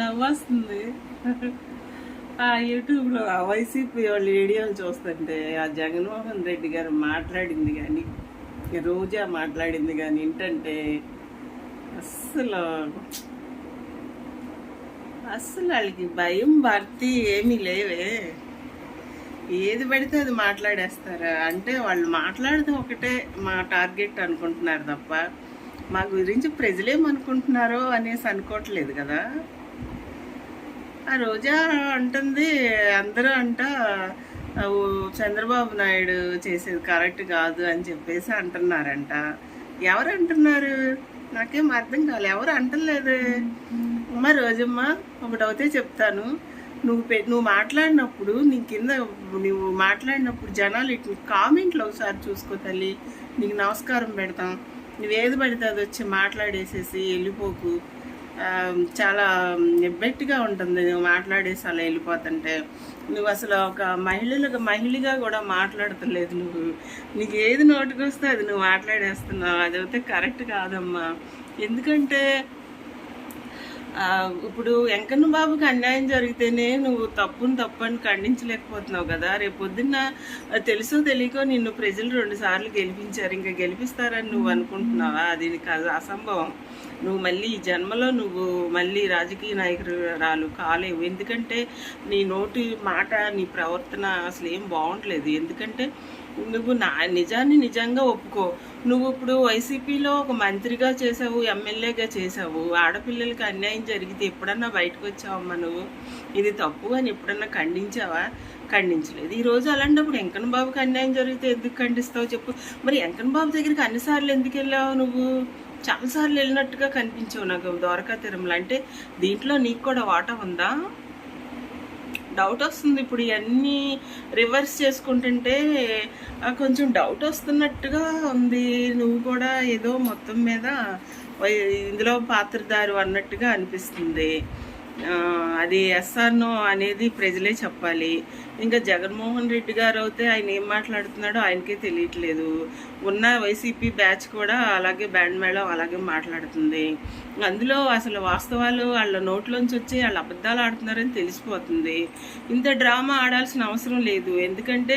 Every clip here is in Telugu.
నవ్వొస్తుంది. ఆ యూట్యూబ్లో ఆ వైసీపీ వాళ్ళ వీడియోలు చూస్తుంటే ఆ జగన్మోహన్ రెడ్డి గారు మాట్లాడింది కానీ రోజా మాట్లాడింది కానీ ఏంటంటే అస్సలు అస్సలు వాళ్ళకి భయం భర్తీ ఏమీ లేవే. ఏది పడితే అది మాట్లాడేస్తారా? అంటే వాళ్ళు మాట్లాడడం ఒకటే మా టార్గెట్ అనుకుంటున్నారు తప్ప మా గురించి ప్రజలేమనుకుంటున్నారో అనేసి అనుకోవట్లేదు కదా. రోజా అంటుంది అందరూ అంట చంద్రబాబు నాయుడు చేసేది కరెక్ట్ కాదు అని చెప్పేసి అంటున్నారంట. ఎవరు అంటున్నారు? నాకేం అర్థం కాలే. ఎవరు అంటలేదు? అమ్మ రోజమ్మ ఒకటవుతే చెప్తాను. నువ్వు పె నువ్వు మాట్లాడినప్పుడు నీ కింద నువ్వు మాట్లాడినప్పుడు జనాలు ఇటు కామెంట్లు ఒకసారి చూసుకో తల్లి. నీకు నమస్కారం పెడతాం. నువ్వు ఏది పడితే అది వచ్చి మాట్లాడేసేసి వెళ్ళిపోకు. చాలా ఎబ్బెట్టిగా ఉంటుంది. నువ్వు మాట్లాడేసి అలా వెళ్ళిపోతుంటే. నువ్వు అసలు ఒక మహిళలకు మహిళగా కూడా మాట్లాడతలేదు నువ్వు. నీకు ఏది నోటికి వస్తే అది నువ్వు మాట్లాడేస్తున్నావు. అది అయితే కరెక్ట్ కాదమ్మా. ఎందుకంటే ఇప్పుడు వెంకన్న బాబుకి అన్యాయం జరిగితేనే నువ్వు తప్పును తప్పని ఖండించలేకపోతున్నావు కదా. రేపు పొద్దున్న తెలుసో తెలియకో నిన్ను ప్రజలు రెండు సార్లు గెలిపించారు. ఇంకా గెలిపిస్తారని నువ్వు అనుకుంటున్నావా? అది అది అసంభవం. నువ్వు మళ్ళీ ఈ జన్మలో నువ్వు మళ్ళీ రాజకీయ నాయకురాలు కాలేవు. ఎందుకంటే నీ నోటి మాట నీ ప్రవర్తన అసలు ఏం బాగుంటలేదు. ఎందుకంటే నువ్వు నా నిజాన్ని నిజంగా ఒప్పుకో. నువ్వు ఇప్పుడు వైసీపీలో ఒక మంత్రిగా చేసావు ఎమ్మెల్యేగా చేసావు ఆడపిల్లలకి అన్యాయం జరిగితే ఎప్పుడన్నా బయటకు వచ్చావమ్మా నువ్వు? ఇది తప్పు అని ఎప్పుడన్నా ఖండించావా? ఖండించలేదు. ఈరోజు అలాంటప్పుడు వెంకన్న బాబుకి అన్యాయం జరిగితే ఎందుకు ఖండిస్తావు చెప్పు. మరి వెంకన్న బాబు దగ్గరికి అన్నిసార్లు ఎందుకు వెళ్ళావు నువ్వు? చాలాసార్లు వెళ్ళినట్టుగా కనిపించావు నాకు ద్వారకా తిరుమల. అంటే దీంట్లో నీకు కూడా వాటా ఉందా? డౌట్ వస్తుంది. ఇప్పుడు ఇవన్నీ రివర్స్ చేసుకుంటుంటే కొంచెం డౌట్ వస్తున్నట్టుగా ఉంది. నువ్వు కూడా ఏదో మొత్తం మీద ఇందులో పాత్రదారు అన్నట్టుగా అనిపిస్తుంది. ఆ, అది ఎస్ఆర్నో అనేది ప్రజలే చెప్పాలి. ఇంకా జగన్మోహన్ రెడ్డి గారు అయితే ఆయన ఏం మాట్లాడుతున్నాడో ఆయనకే తెలియట్లేదు. ఉన్న వైసీపీ బ్యాచ్ కూడా అలాగే బ్యాండ్ మేళం అలాగే మాట్లాడుతుంది. అందులో అసలు వాస్తవాలు వాళ్ళ నోట్లోంచి వచ్చి వాళ్ళు అబద్ధాలు ఆడుతున్నారని తెలిసిపోతుంది. ఇంత డ్రామా ఆడాల్సిన అవసరం లేదు. ఎందుకంటే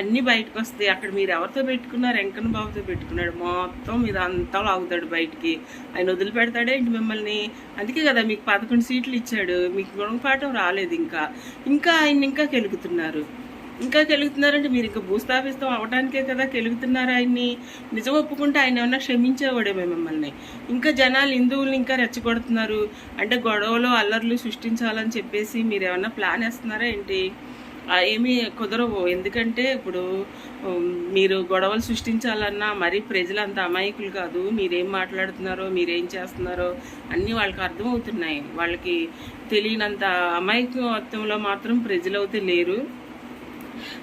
అన్నీ బయటకు వస్తాయి. అక్కడ మీరు ఎవరితో పెట్టుకున్నారు? వెంకన్న బాబుతో పెట్టుకున్నాడు. మొత్తం మీద అంతా లాగుతాడు బయటికి. ఆయన వదిలిపెడతాడే ఇంటి మిమ్మల్ని? అందుకే కదా మీకు పదకొండు సీట్లు ఇచ్చాడు. మీకు గుణపాఠం రాలేదు ఇంకా. ఇంకా ఆయన ఇంకా కెలుగుతున్నారు. ఇంకా కెలుగుతున్నారంటే మీరు ఇంకా భూస్థాపితం అవడానికే కదా కెలుగుతున్నారు ఆయన్ని. నిజం ఒప్పుకుంటే ఆయన ఏమన్నా క్షమించేవాడేమే మిమ్మల్ని. ఇంకా జనాలు హిందువుల్ని ఇంకా రెచ్చగొడుతున్నారు. అంటే గొడవలు అల్లర్లు సృష్టించాలని చెప్పేసి మీరు ఏమన్నా ప్లాన్ వేస్తున్నారా ఏంటి? ఏమీ కుదరవు. ఎందుకంటే ఇప్పుడు మీరు గొడవలు సృష్టించాలన్నా మరీ ప్రజలు అంత అమాయకులు కాదు. మీరేం మాట్లాడుతున్నారో మీరేం చేస్తున్నారో అన్నీ వాళ్ళకి అర్థమవుతున్నాయి. వాళ్ళకి తెలియనంత అమాయకత్వంలో మాత్రం ప్రజలైతే లేరు.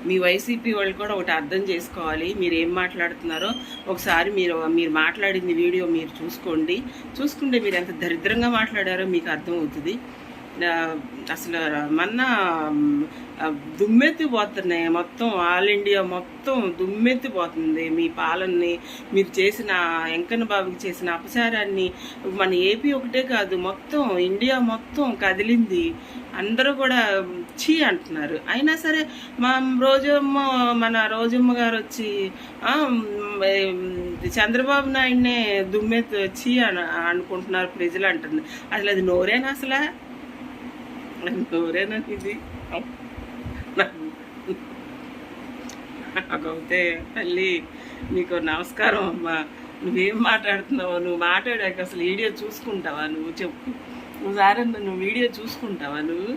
మీ వైసీపీ వాళ్ళు కూడా ఒకటి అర్థం చేసుకోవాలి. మీరు ఏం మాట్లాడుతున్నారో ఒకసారి మీరు మీరు మాట్లాడింది వీడియో మీరు చూసుకోండి. చూసుకుంటే మీరు ఎంత దరిద్రంగా మాట్లాడారో మీకు అర్థమవుతుంది. అసలు మన దుమ్మెత్తిపోతున్నాయి. మొత్తం ఆల్ ఇండియా మొత్తం దుమ్మెత్తిపోతుంది. మీ పాలనని మీరు చేసిన వెంకన్న బాబుకి చేసిన అపచారాన్ని మన ఏపీ ఒకటే కాదు మొత్తం ఇండియా మొత్తం కదిలింది. అందరూ కూడా చీ అంటున్నారు. అయినా సరే మా రోజమ్మ మన రోజమ్మ గారు వచ్చి చంద్రబాబు నాయుడినే దుమ్మెత్తి చీ అని అనుకుంటున్నారు ప్రజలు అంటుంది అసలు అది నోరేనా అసలు? నోరేనా ఇది నాకైతే తల్లి నీకు నమస్కారం అమ్మా. నువ్వేం మాట్లాడుతున్నావు నువ్వు మాట్లాడాక అసలు వీడియో చూసుకుంటావా నువ్వు? చెప్పు. ఒకసారి నువ్వు వీడియో చూసుకుంటావా నువ్వు?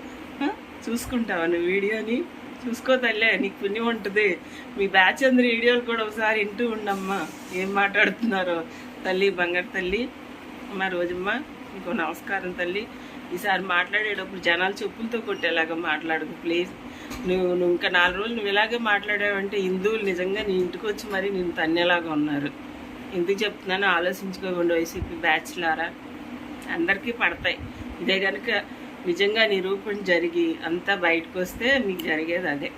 చూసుకుంటావా నువ్వు వీడియోని? చూసుకో తల్లే నీకు పుణ్యం ఉంటుంది. మీ బ్యాచ్ అందరి వీడియోలు కూడా ఒకసారి వింటూ ఉండమ్మా. ఏం మాట్లాడుతున్నారో? తల్లి బంగారు తల్లి అమ్మ రోజమ్మ నీకు నమస్కారం తల్లి. ఈసారి మాట్లాడేటప్పుడు జనాలు చెప్పులతో కొట్టేలాగా మాట్లాడకు ప్లీజ్ నువ్వు నువ్వు ఇంకా నాలుగు రోజులు నువ్వు ఇలాగే మాట్లాడావంటే హిందువులు నిజంగా నీ ఇంటికి వచ్చి మరి నేను తన్నేలాగా ఉన్నారు. ఎందుకు చెప్తున్నానో ఆలోచించుకోకుండా వైసీపీ బ్యాచ్లారా? అందరికీ పడతాయి. ఇదే కనుక నిజంగా నిరూపణ జరిగి అంతా బయటకు వస్తే మీకు జరిగేది అదే.